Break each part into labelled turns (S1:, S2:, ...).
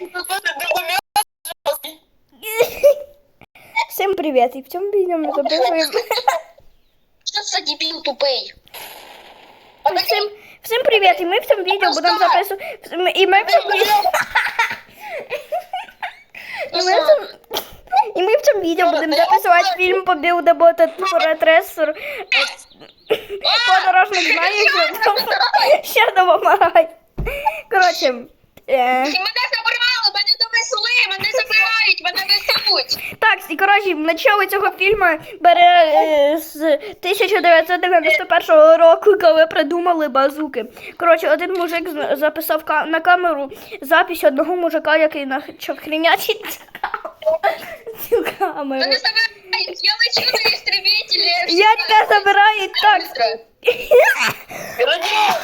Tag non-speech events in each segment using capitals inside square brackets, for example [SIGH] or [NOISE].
S1: [LAUGHS] Всем привет, и в чем видео мы
S2: записываем... Что за дебил?
S1: Всем, всем привет, и мы в этом видео будем записывать... И мы в этом видео... [LAUGHS] И мы в этом видео будем записывать фильм по билдеботу про трессор. Э, Подорожник знаешь, что дома морать. Короче...
S2: Э мене забирають, мене везуть.
S1: Так, і коротше, начало цього фільму бере е, з 1991 року, коли придумали базуки. Коротше, один мужик з- записав ка- на камеру запись одного мужика, який почав хрінячити цю камеру.
S2: Мене забирають, я лечу на істребітелі.
S1: Ярика забирають так. [LAUGHS]
S2: Радіо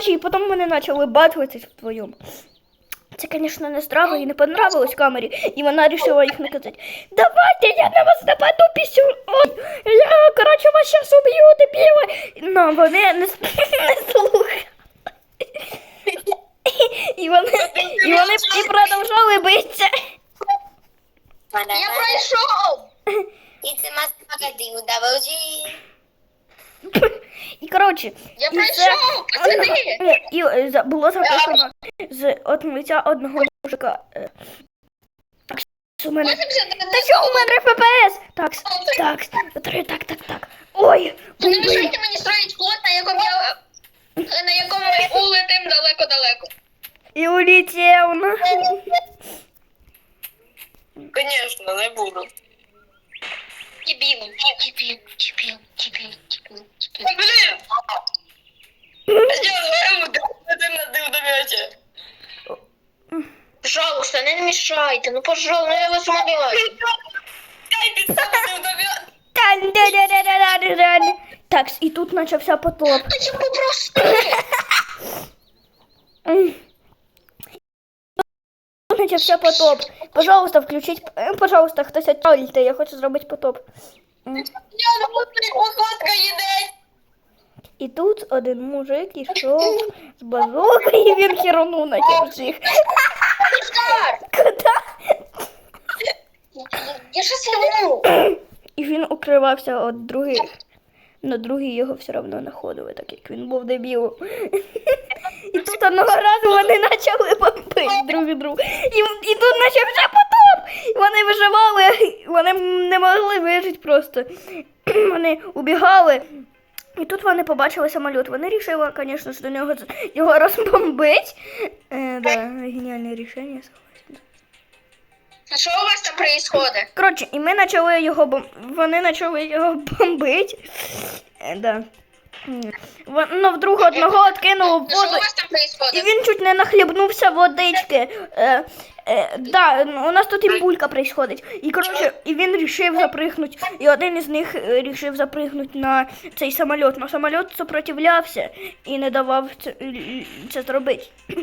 S1: коротше, і потім вони почали батуватись вдвоєм. Це, звісно, не здраво і не понравилось камері, і вона вирішила їх наказати. Давайте, я на вас нападу пісю. Я, коротше, вас зараз уб'ю, дебіли. Ну, вони не, [LAUGHS] не слухали. І вони, і вони і продовжали битися.
S2: Я пройшов.
S3: It's a must погоди, удовольствие. [LAUGHS]
S1: І коротше,
S2: Я пройшов, пацани.
S1: І е, було записано з от лиця одного мужика. Так, що у мене. Та що у мене ФПС? Так, так, так, так, так. Ой,
S2: Не мішайте мені строїть флот, на якому я на якому ми улетим далеко-далеко.
S1: І улетів. ну.
S3: Конечно, не буду.
S2: Дебіл, дебіл, дебіл, дебіл, дебіл, дебіл.
S3: Блин! Я буду на дивдомете.
S2: Пожалуйста, не мішайте, ну пожалуйста, ну я вас умоляю.
S3: Дай підстави дивдомет.
S1: Тан-да-да-да-да-да-да. Так, і тут почався потоп.
S2: Та чому просто?
S1: М. Тут Почався потоп. Пожалуйста, включіть, е, пожалуйста, хтось отпалите, я хочу зробити потоп.
S3: Я.
S1: І тут один мужик ішов з базукою, і він херону на всіх.
S2: Я.
S1: І він укривався від других. Но другі його все одно знаходили, так як він був дебілом. І тут одного разу вони почали бомбити друг друга. І, і тут почався потоп. Вони виживали, вони не могли вижити просто. [CLEARS THROAT] Вони убігали. І тут вони побачили самоліт. Вони вирішили, звісно до нього його розбомбити. Е, да, геніальне рішення.
S2: А що у вас там происходит?
S1: Коротше, і ми почали його бом... Вони почали його бомбити. Е, да. М. Вон- Ну, вдруг одного откинуло в
S2: Ну, Що у вас там
S1: і він чуть не нахлібнувся водички. Е, е, да, у нас тут імбулька происходить. І коротше, і він рішив запригнути. І один із них е, рішив запригнути на цей самоліт. Но самоліт сопротивлявся і не давав це, це зробити. [CLEARS THROAT]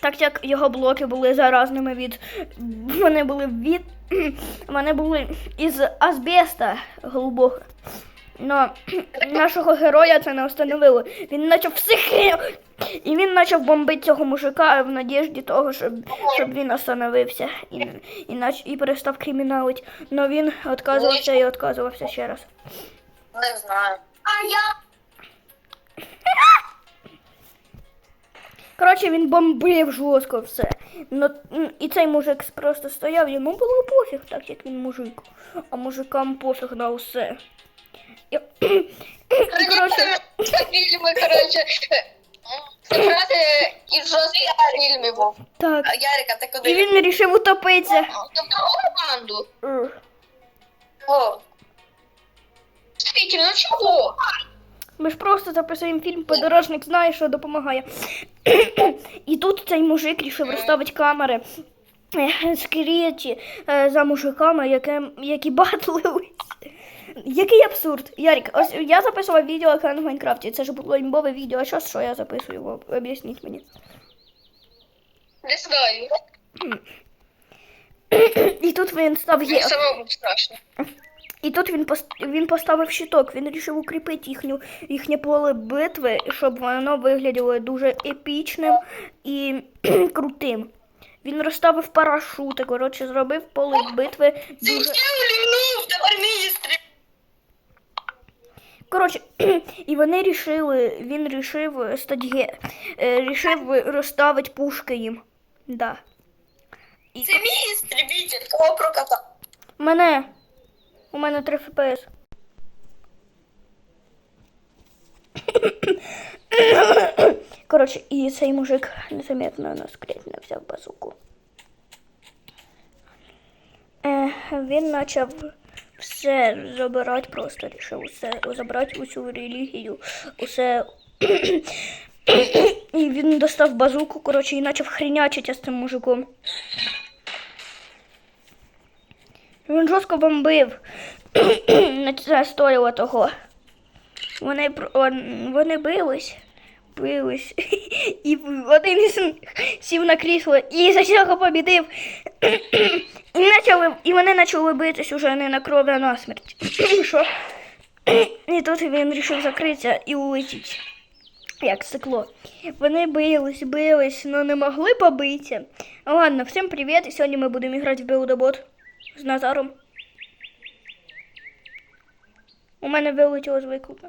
S1: Так як його блоки були заразними від. Вони були від. [CLEARS THROAT] Вони були із азбеста глибоко. Но [CLEARS THROAT] нашого героя це не встановило. Він почав всіх. І він почав бомбити цього мужика в надіжді того, щоб, щоб він остановився і, і, нач, і перестав криміналити. Но він відказувався і відказувався ще раз.
S3: Не знаю. А я... [LAUGHS]
S1: Коротше, він бомбив жорстко все. Но, і цей мужик просто стояв, йому було пофіг, так як він мужик. А мужикам пофіг на усе. І, і коротше,
S2: фільми, коротше. Це брати із жорстких фільмів.
S1: так.
S3: А Ярика, ти
S1: І він вирішив утопитися.
S2: Тобто банду.
S3: О,
S2: Світі, ну чого?
S1: Ми ж просто записуємо фільм Подорожник знає, що допомагає. І тут цей мужик рішив розставити камери е, скріті е, за мужиками, які, які батлились. Який абсурд. Ярик, ось я записував відео екран в Майнкрафті. Це ж було імбове відео. А що, що я записую? Об'ясніть мені.
S2: Не знаю. [CLEARS THROAT]
S1: І тут він став є.
S2: самому страшно.
S1: І тут він пос- він поставив щиток, він вирішив укріпити їхню, їхнє поле битви, щоб воно виглядало дуже епічним і крутим. Він розставив парашути, коротше, зробив поле битви дуже.
S3: улівнув, тепер мій стрім.
S1: Коротше, [CLEARS THROAT] і вони рішили, він рішив стадіє, рішив розставити пушки їм. Да. І
S3: Це мій істребитель, кого прокатав.
S1: мене. У мене 3 ФПС. [COUGHS] Коротше, і цей мужик незаметно наскрізь не взяв базуку. Е, він почав все забирати, просто рішив усе забрати усю релігію, усе. [CLEARS THROAT] І він достав базуку, коротше, і почав хрінячити з цим мужиком. Він жорстко бомбив. [CLEARS THROAT] Це стоїло того. Вони, вони бились, бились. [LAUGHS] І один із них сів на крісло і за цього побідив. [CLEARS THROAT] І, почали, і вони почали битись уже не на кров, а на смерть. [CLEARS THROAT] Що? [CLEARS THROAT] І тут він вирішив закритися і улетіти. Як стекло. Вони бились, бились, але не могли побитися. Ладно, всім привіт. Сьогодні ми будемо грати в Build-A-Bot з Назаром. У мене вилетіло з виклика.